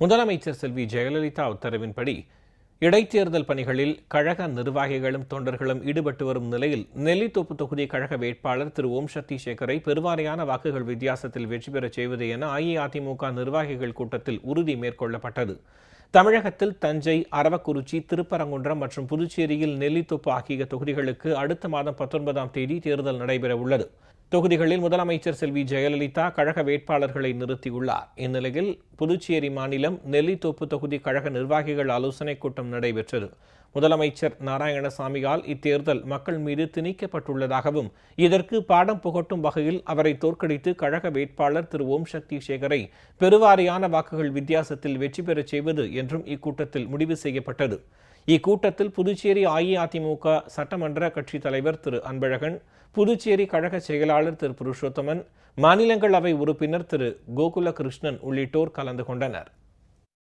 முதலமைச்சர் செல்வி ஜெயலலிதா உத்தரவின்படி இடைத்தேர்தல் பணிகளில் கழக நிர்வாகிகளும் தொண்டர்களும் ஈடுபட்டு வரும் நிலையில் நெல்லித்தோப்பு தொகுதி கழக வேட்பாளர் திரு ஓம் சக்தி சேகரை பெருவாரியான வாக்குகள் வித்தியாசத்தில் வெற்றி பெறச் செய்வது என அஇஅதிமுக நிர்வாகிகள் கூட்டத்தில் உறுதி மேற்கொள்ளப்பட்டது. தமிழகத்தில் தஞ்சை அரவக்குறிச்சி திருப்பரங்குன்றம் மற்றும் புதுச்சேரியில் நெல்லித்தோப்பு ஆகிய தொகுதிகளுக்கு அடுத்த மாதம் பத்தொன்பதாம் தேதி தேர்தல் நடைபெற உள்ளது தொகுதிகளில் முதலமைச்சர் செல்வி ஜெயலலிதா கழக வேட்பாளர்களை நிறுத்தியுள்ளார். இந்நிலையில் புதுச்சேரி மாநிலம் நெல்லித்தோப்பு தொகுதி கழக நிர்வாகிகள் ஆலோசனைக் கூட்டம் நடைபெற்றது. முதலமைச்சர் நாராயணசாமியால் இத்தேர்தல் மக்கள் மீது திணிக்கப்பட்டுள்ளதாகவும் இதற்கு பாடம் புகட்டும் வகையில் அவரை தோற்கடித்து கழக வேட்பாளர் திரு. ஓம் சக்தி சேகரை பெருவாரியான வாக்குகள் வித்தியாசத்தில் வெற்றி பெறச் செய்வது என்றும் இக்கூட்டத்தில் முடிவு செய்யப்பட்டது. இக்கூட்டத்தில் புதுச்சேரி அஇஅதிமுக சட்டமன்ற கட்சித் தலைவர் திரு அன்பழகன் புதுச்சேரி கழக செயலாளர் திரு புருஷோத்தமன் மாநிலங்களவை உறுப்பினர் திரு கோகுல கிருஷ்ணன் உள்ளிட்டோர் கலந்து கொண்டனர்.